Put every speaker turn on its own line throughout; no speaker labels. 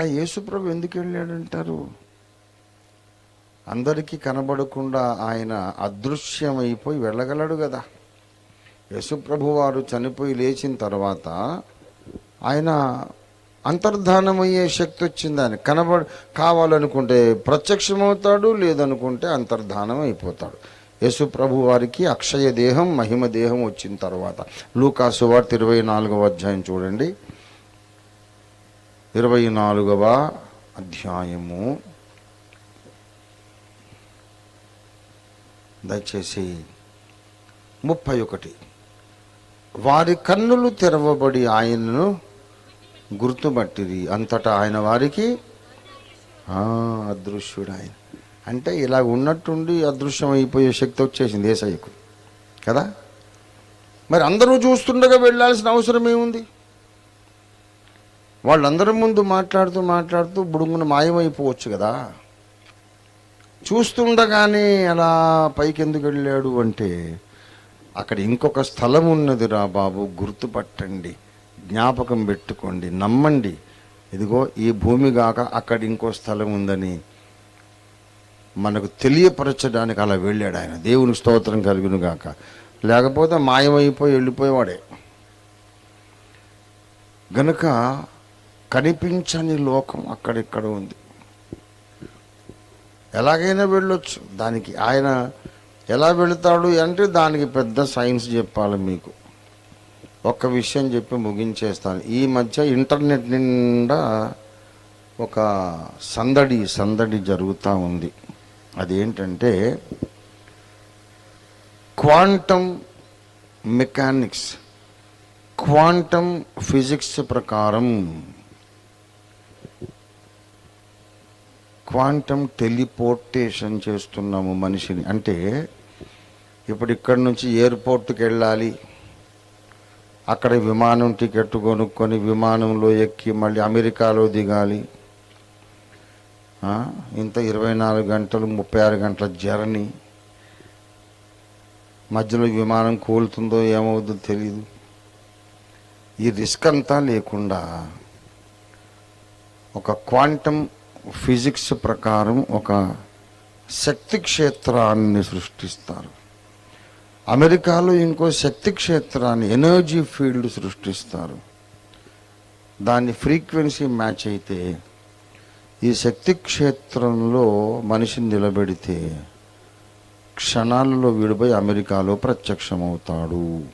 అలా యేసుప్రభు ఎందుకు వెళ్ళాడంటారు? అందరికీ కనబడకుండా ఆయన అదృశ్యమైపోయి వెళ్ళగలడు కదా. యేసుప్రభు వారు చనిపోయి లేచిన తర్వాత ఆయన అంతర్ధానమయ్యే శక్తి వచ్చింది ఆయన కనబడ కావాలనుకుంటే ప్రత్యక్షమవుతాడు లేదనుకుంటే అంతర్ధానం అయిపోతాడు యేసుప్రభు వారికి అక్షయ దేహం మహిమ దేహం వచ్చిన తర్వాత. లూకాసు వార్త ఇరవై నాలుగవ అధ్యాయం చూడండి. ఇరవై నాలుగవ అధ్యాయము. దయచేసి ముప్పై ఒకటి వారి కన్నులు తెరవబడి ఆయనను గుర్తుపట్టిరి. అంతటా ఆయన వారికి అదృశ్యుడు ఆయన అంటే ఇలా ఉన్నట్టుండి అదృశ్యం అయిపోయే శక్తి వచ్చేసింది ఏసయ్యకు. కదా? మరి అందరూ చూస్తుండగా వెళ్ళాల్సిన అవసరం ఏముంది? వాళ్ళందరి ముందు మాట్లాడుతూ మాట్లాడుతూ బుడుగున మాయమైపోవచ్చు కదా. చూస్తుండగానే అలా పైకి ఎందుకు వెళ్ళాడు అంటే అక్కడ ఇంకొక స్థలం ఉన్నదిరా బాబు గుర్తుపట్టండి జ్ఞాపకం పెట్టుకోండి నమ్మండి. ఇదిగో ఈ భూమి కాక అక్కడ ఇంకో స్థలం ఉందని మనకు తెలియపరచడానికి అలా వెళ్ళాడు ఆయన. దేవుని స్తోత్రం కలుగును గాక. లేకపోతే మాయమైపోయి వెళ్ళిపోయేవాడే. గనుక కనిపించని లోకం అక్కడిక్కడ ఉంది. ఎలాగైనా వెళ్ళొచ్చు. దానికి ఆయన ఎలా వెళుతాడు అంటే దానికి పెద్ద సైన్స్ చెప్పాలి మీకు. ఒక్క విషయం చెప్పి ముగించేస్తాను. ఈ మధ్య ఇంటర్నెట్ నిండా ఒక సందడి సందడి జరుగుతూ ఉంది. అదేంటంటే క్వాంటమ్ మెకానిక్స్ క్వాంటమ్ ఫిజిక్స్ ప్రకారం క్వాంటమ్ టెలిపోర్టేషన్ చేస్తున్నాము మనిషిని. అంటే ఇప్పుడు ఇక్కడి నుంచి ఎయిర్పోర్ట్కి వెళ్ళాలి. అక్కడ విమానం టికెట్ కొనుక్కొని విమానంలో ఎక్కి మళ్ళీ అమెరికాలో దిగాలి. ఇంత ఇరవై నాలుగు గంటలు ముప్పై ఆరు గంటల జర్నీ. మధ్యలో విమానం కూలుతుందో ఏమవుతుందో తెలియదు ఈ రిస్క్ అంతా లేకుండా ఒక క్వాంటమ్ ఫిజిక్స్ ప్రకారం ఒక శక్తి క్షేత్రాన్ని సృష్టిస్తారు. అమెరికాలో ఇంకో శక్తి క్షేత్రాన్ని ఎనర్జీ ఫీల్డ్ సృష్టిస్తారు. దాని ఫ్రీక్వెన్సీ మ్యాచ్ అయితే ఈ శక్తి క్షేత్రంలో మనిషిని నిలబెడితే క్షణాల్లో విడిపోయి అమెరికాలో ప్రత్యక్షమవుతాడు.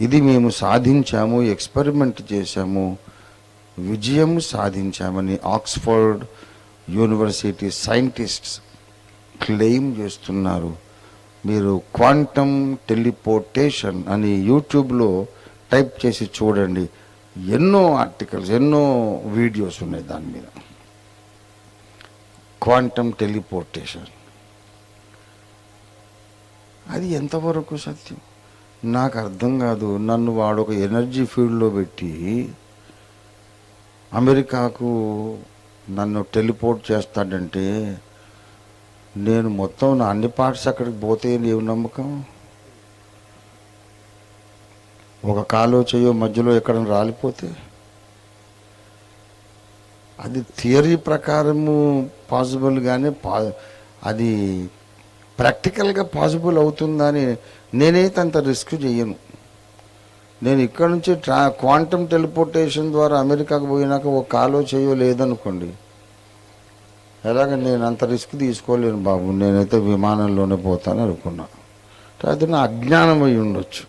ఇది మేము సాధించాము ఎక్స్పెరిమెంట్ చేశాము విజయం సాధించామని ఆక్స్ఫర్డ్ యూనివర్సిటీ సైంటిస్ట్స్ క్లెయిమ్ చేస్తున్నారు. మీరు క్వాంటమ్ టెలిపోర్టేషన్ అని యూట్యూబ్లో టైప్ చేసి చూడండి. ఎన్నో ఆర్టికల్స్ ఎన్నో వీడియోస్ ఉన్నాయి దాని మీద. Quantum teleportation. అది ఎంతవరకు సత్యం? నాకు అర్థం కాదు. నన్ను వాడు ఒక ఎనర్జీ ఫీల్డ్లో పెట్టి అమెరికాకు నన్ను టెలిపోర్ట్ చేస్తాడంటే నేను మొత్తం నా అన్ని పార్ట్స్ అక్కడికి పోతే ఏమి నమ్మకం? ఒక కాలో చెయ్యో మధ్యలో ఎక్కడ రాలిపోతే? అది థియరీ ప్రకారము పాసిబుల్ కానీ పా అది ప్రాక్టికల్గా పాసిబుల్ అవుతుందని నేనైతే అంత రిస్క్ చెయ్యను. నేను ఇక్కడ నుంచి ట్రా క్వాంటమ్ టెలిపోర్టేషన్ ద్వారా అమెరికాకు పోయినాక ఒక కాలో చేయో లేదనుకోండి. ఎలాగ నేను అంత రిస్క్ తీసుకోలేను బాబు నేనైతే విమానంలోనే పోతాను అనుకున్నా. అది నా అజ్ఞానం అయి ఉండొచ్చు.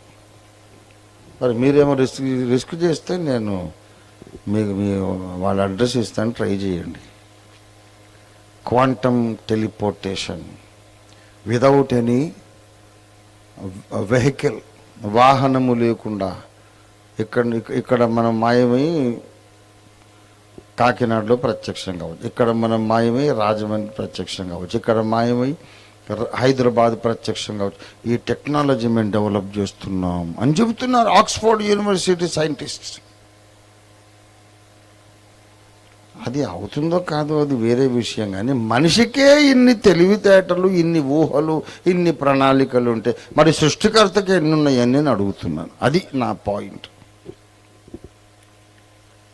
మరి మీరేమో రిస్క్ రిస్క్ చేస్తే నేను మీకు మీ వాళ్ళ అడ్రస్ ఇస్తాను ట్రై చేయండి. Quantum teleportation. Without any vehicle. వాహనము లేకుండా ఇక్కడ ఇక్కడ మనం మాయమై కాకినాడలో ప్రత్యక్షం కావచ్చు. ఇక్కడ మనం మాయమై రాజమండ్రి ప్రత్యక్షం కావచ్చు. ఇక్కడ మాయమై హైదరాబాద్ ప్రత్యక్షం కావచ్చు. ఈ టెక్నాలజీ మేము డెవలప్ చేస్తున్నాం అని చెబుతున్నారు ఆక్స్ఫోర్డ్ యూనివర్సిటీ సైంటిస్ట్స్. అది అవుతుందో కాదో అది వేరే విషయం కానీ మనిషికే ఇన్ని తెలివితేటలు ఇన్ని ఊహలు ఇన్ని ప్రణాళికలు ఉంటే మరి సృష్టికర్తకి ఎన్ని ఉన్నాయని నేను అడుగుతున్నాను. అది నా పాయింట్.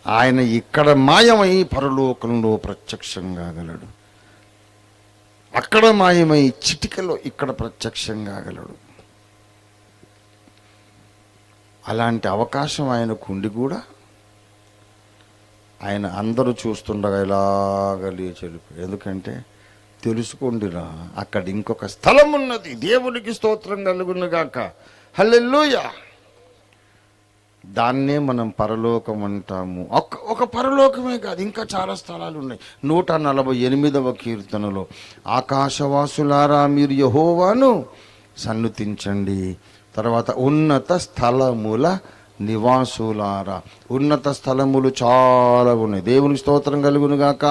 ఆయన ఇక్కడ మాయమై పరలోకంలో ప్రత్యక్షం కాగలడు అక్కడ మాయమై చిటికలో ఇక్కడ ప్రత్యక్షం కాగలడు అలాంటి అవకాశం ఆయనకు ఉండి కూడా ఆయన అందరూ చూస్తుండగా ఇలాగ లేచి ఎందుకంటే తెలుసుకోండిరా అక్కడ ఇంకొక స్థలం ఉన్నది. దేవునికి స్తోత్రం కలుగునుగాక. హల్లెల్లుయా దాన్నే మనం పరలోకం అంటాము. ఒక ఒక పరలోకమే కాదు ఇంకా చాలా స్థలాలు ఉన్నాయి. నూట నలభై ఎనిమిదవ కీర్తనలో ఆకాశవాసులారా మీరు యహోవాను సన్నుతించండి. తర్వాత ఉన్నత స్థలముల నివాసులారా. ఉన్నత స్థలములు చాలా ఉన్నాయి. దేవునికి స్తోత్రం కలుగునుగాక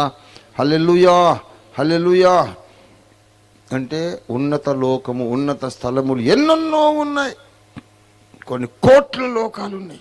హల్లెలుయా హల్లెలుయా. అంటే ఉన్నత లోకము ఉన్నత స్థలములు ఎన్నెన్నో ఉన్నాయి. కొన్ని కోట్ల లోకాలు ఉన్నాయి